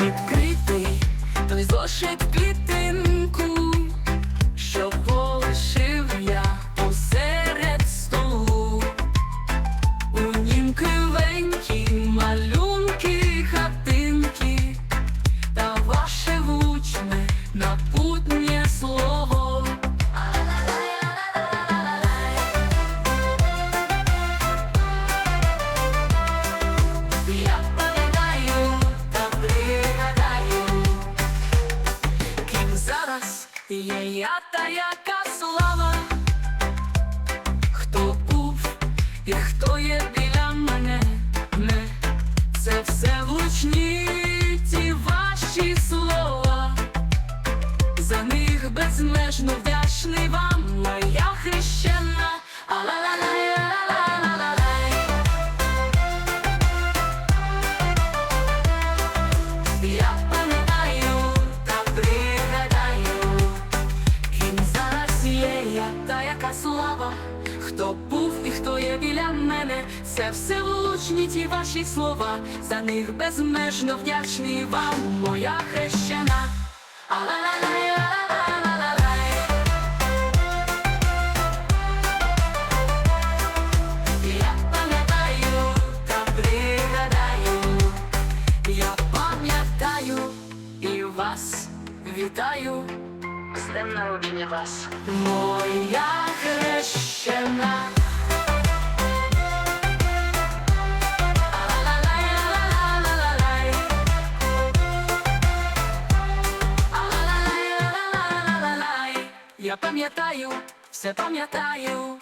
відкритий, той зошит клітинку є я та яка слава, хто був і хто є біля мене, не це все влучні ті ваші слова, за них безмежно вдячний вам, моя хрещена. Хто був і хто є біля мене, це все влучні ті ваші слова, за них безмежно вдячний вам, моя хрещена. Вітаю з днем народження вас, моя хрещена. Я пам'ятаю, все пам'ятаю.